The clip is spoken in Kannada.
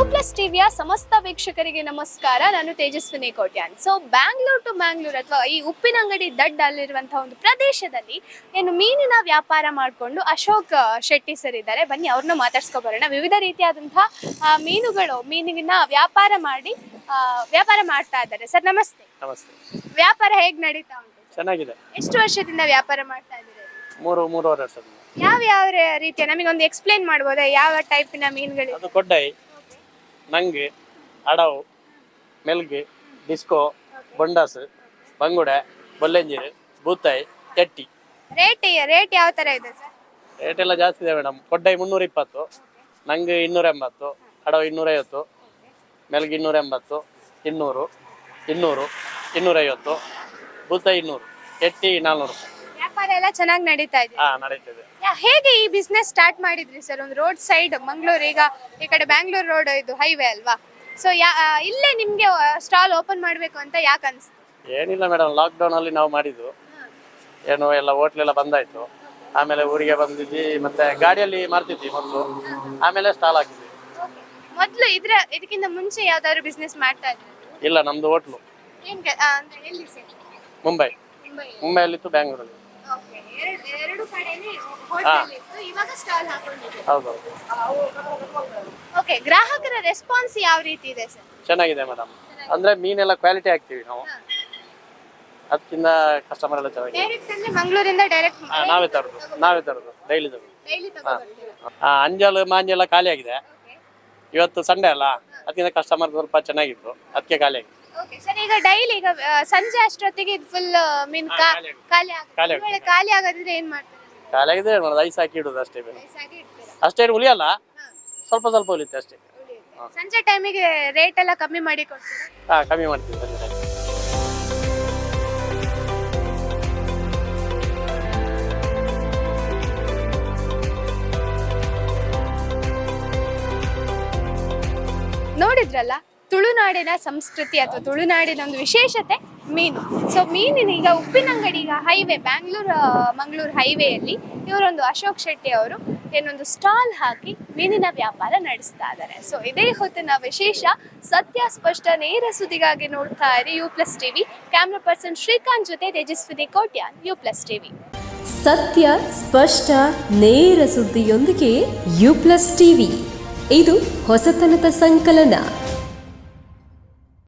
ವೀಕ್ಷಕರಿಗೆ ನಮಸ್ಕಾರ. ನಾನು ತೇಜಸ್ವಿನಿ ಕೋಟ್ಯಾನ್. ಸೊ ಬ್ಯಾಂಗ್ಳೂರ್ ಟು ಬ್ಯಾಂಗ್ಳೂರ್ ಅಥವಾ ಈ ಉಪ್ಪಿನಂಗಡಿ ದಡ್ ಅಲ್ಲಿರುವಂತಹ ಒಂದು ಪ್ರದೇಶದಲ್ಲಿ ಏನು ಮೀನಿನ ವ್ಯಾಪಾರ ಮಾಡಿಕೊಂಡು ಅಶೋಕ್ ಶೆಟ್ಟಿ ಸರ್ ಇದ್ದಾರೆ. ಬನ್ನಿ ಅವ್ರನ್ನ ಮಾತಾಡ್ಸ್ಕೊ ಬರೋಣ. ವಿವಿಧ ರೀತಿಯಾದಂತಹ ಮೀನುಗಳು ಮೀನಿನ ವ್ಯಾಪಾರ ಮಾಡಿ ವ್ಯಾಪಾರ ಮಾಡ್ತಾ ಇದ್ದಾರೆ. ಸರ್ ನಮಸ್ತೆ. ನಮಸ್ತೆ. ವ್ಯಾಪಾರ ಹೇಗ್ ನಡೀತಾ ಉಂಟು? ಚೆನ್ನಾಗಿದೆ. ಎಷ್ಟು ವರ್ಷದಿಂದ ವ್ಯಾಪಾರ ಮಾಡ್ತಾ ಇದ್ದಾರೆ? ಮೂರು ಮೂರುವರೆ ವರ್ಷದಿಂದ. ಯಾವ ಯಾವ ರೀತಿಯ? ಒಂದು ಎಕ್ಸ್ಪ್ಲೈನ್ ಮಾಡ್ಬೋದಾ? ಯಾವ ಟೈಪಿನ ಮೀನುಗಳು ಅದು ಕೊಡ್ಡೈ ನಂಗೆ ಅಡವು ಮೆಲ್ಗೆ ಡಿಸ್ಕೋ ಬೊಂಡಾಸ್ ಬಂಗುಡೆ ಬೊಲ್ಲೆಂಜೀರು ಬೂತಾಯಿ ಚಟ್ಟಿ ರೇಟ್ ರೇಟ್ ಯಾವ ತರ ಇದೆ ಸರ್ ರೇಟ್ ಎಲ್ಲ ಜಾಸ್ತಿ ಇದೆ ಮೇಡಮ್ ಕೊಡ್ಡೈ ಮುನ್ನೂರ ಇಪ್ಪತ್ತು ನಂಗೆ ಇನ್ನೂರ ಎಂಬತ್ತು ಅಡವು ಇನ್ನೂರೈವತ್ತು ಮೆಲ್ಗೆ ಇನ್ನೂರ ಎಂಬತ್ತು ಇನ್ನೂರು ಇನ್ನೂರು ಇನ್ನೂರೈವತ್ತು ಬೂತಾಯಿ ಇನ್ನೂರು ಚಟ್ಟಿ ನಾಲ್ನೂರು. ವ್ಯಾಪಾರ ಎಲ್ಲ ಚೆನ್ನಾಗಿ ನಡೀತಾ ಇದೆ. ಹಾ ನಡೀತದೆ. ಯಾ- ಹೇಗೆ ಈ ಬಿಸ್ನೆಸ್ ಸ್ಟಾರ್ಟ್ ಮಾಡಿದ್ರಿ ಸರ್? ಒಂದು ರೋಡ್ ಸೈಡ್ ಮಂಗಳೂರು ಈಗ ಈ ಕಡೆ ಬ್ಯಾಂಗ್ಳೂರ್ ರೋಡ್ ಇದು ಹೈವೇ ಅಲ್ವಾ? ಸೊ ಯಾ ಆ, ಇಲ್ಲೇ ನಿಮ್ಗೆ ಸ್ಟಾಲ್ ಓಪನ್ ಮಾಡ್ಬೇಕು ಅಂತ ಯಾಕೆ ಅನ್ಸ್ತು? ಏನಿಲ್ಲ ಮೇಡಮ್ ಲಾಕ್ಡೌನಲ್ಲಿ ನಾವು ಮಾಡಿದ್ದು. ಏನು ಎಲ್ಲ ಹೋಟ್ಲೆಲ್ಲ ಬಂದಾಯ್ತು. ಆಮೇಲೆ ಊರಿಗೆ ಬಂದಿದ್ವಿ ಮತ್ತೆ ಗಾಡಿಯಲ್ಲಿ ಮಾಡ್ತಿದ್ವಿ ಮೊದಲು. ಆಮೇಲೆ ಸ್ಟಾಲ್ ಹಾಕಿದ್ವಿ. ಮೊದಲು ಇದ್ರ ಇದಕ್ಕಿಂತ ಮುಂಚೆ ಯಾವ್ದಾದ್ರು ಬಿಸ್ನೆಸ್ ಮಾಡ್ತಾ ಇದ್ರು? ಇಲ್ಲ ನಮ್ದು ಹೋಟ್ಲು ಏನ್ ಕೆ- ಆ, ಅಂದ್ರೆ ಎಲ್ಲಿ ಸರ್? ಮುಂಬೈ. ಮುಂಬೈ ಮುಂಬೈಯಲ್ಲಿತ್ತು ಬ್ಯಾಂಗ್ಳೂರಲ್ಲಿ ಓಕೆ ಗ್ರಾಹಕರ ರೆಸ್ಪಾನ್ಸ್ ಯಾವ ರೀತಿ ಇದೆ ಸರ್? ಚೆನ್ನಾಗಿದೆ ಮೇಡಮ್ ಅಂದ್ರೆ ಮೀನೆಲ್ಲ ಕ್ವಾಲಿಟಿ ಹಾಕ್ತೀವಿ ನಾವು. ಅದಕ್ಕಿಂತ ಕಸ್ಟಮರ್ ಎಲ್ಲ ಚೆನ್ನಾಗಿದೆ ಡೈರೆಕ್ಟ್ ಅಂದ್ರೆ ಮಂಗಳೂರಿಂದ ಡೈರೆಕ್ಟ್ ಹಾ, ನಾವೇ ತರೋದು. ನಾವೇ ತರೋದು. ಡೈಲಿ ತರೋದು ಡೈಲಿ ತಗೊಂಡ್ಬರ್ತೀರಾ ಆ, ಅಂಜಲ್ ಮಾಂಜೆಲ್ಲ ಖಾಲಿ ಆಗಿದೆ. ಇವತ್ತು ಸಂಡೇ ಅಲ್ಲ? ಅದಕ್ಕಿಂತ ಕಸ್ಟಮರ್ ಸ್ವಲ್ಪ ಚೆನ್ನಾಗಿತ್ತು ಅದಕ್ಕೆ ಖಾಲಿ ಆಗಿದೆ. ಓಕೆ ಸರ್ ಈಗ ಡೈಲಿ ಈಗ ಆ, ಸಂಜೆ ಅಷ್ಟೊತ್ತಿಗೆ ಇದು ಫುಲ್ ಮೀನ್ ಖಾಲಿ ಆಗುತ್ತೆ. ಖಾಲಿ ಆಗುತ್ತೆ ಒಂದ್ ವೇಳೆ ಖಾಲಿ ಆಗೋದಿದ್ರೆ ಏನ್ ಮಾಡ್ತಾರೆ? ಖಾಲಿ ಏನು ಏನ್ ಮಾಡೋದು? ಐಸ್ ಹಾಕಿ ಇಡೋದು ಅಷ್ಟೇ ಬೇರೆ ಅಷ್ಟೇ ಅಷ್ಟೇನು ಉಳಿಯಲ್ಲ. ಸ್ವಲ್ಪ ಸ್ವಲ್ಪ ಉಳಿಯುತ್ತೆ ಅಷ್ಟೇ. ಸಂಜೆ ಟೈಮಿಗೆ ರೇಟ್ ಎಲ್ಲ ಕಮ್ಮಿ ಮಾಡಿ ಕೊಡ್ತೀರಾ? ಹಾ ಕಮ್ಮಿ ಮಾಡ್ತೀವಿ ಸಂಜೆ time. ನೋಡಿದ್ರಲ್ಲ ತುಳುನಾಡಿನ ಸಂಸ್ಕೃತಿ ಅಥವಾ ತುಳುನಾಡಿನ ಒಂದು ವಿಶೇಷತೆ? ಮೀನು. ಸೊ ಮೀನಿನ ಈಗ ಉಪ್ಪಿನಂಗಡಿ ಈಗ ಹೈವೇ ಬ್ಯಾಂಗ್ಳೂರು ಮಂಗಳೂರು ಹೈವೇಯಲ್ಲಿ ಇವರೊಂದು ಅಶೋಕ್ ಶೆಟ್ಟಿ ಅವರು ಏನೊಂದು ಸ್ಟಾಲ್ ಹಾಕಿ ಮೀನಿನ ವ್ಯಾಪಾರ ನಡೆಸ್ತಾ ಇದ್ದಾರೆ. ಸೊ ಇದೇ ಹೊತ್ತಿನ ವಿಶೇಷ ಸತ್ಯ ಸ್ಪಷ್ಟ ನೇರ ಸುದ್ದಿಗಾಗಿ ನೋಡ್ತಾ ಇರಿ U plus TV camera person Srikanth ಜೊತೆ Tejaswini Kotian U plus TV ಸತ್ಯ ಸ್ಪಷ್ಟ ನೇರ ಸುದ್ದಿಯೊಂದಿಗೆ ಯು ಪ್ಲಸ್ ಟಿವಿ ಇದು ಹೊಸತನದ ಸಂಕಲನ.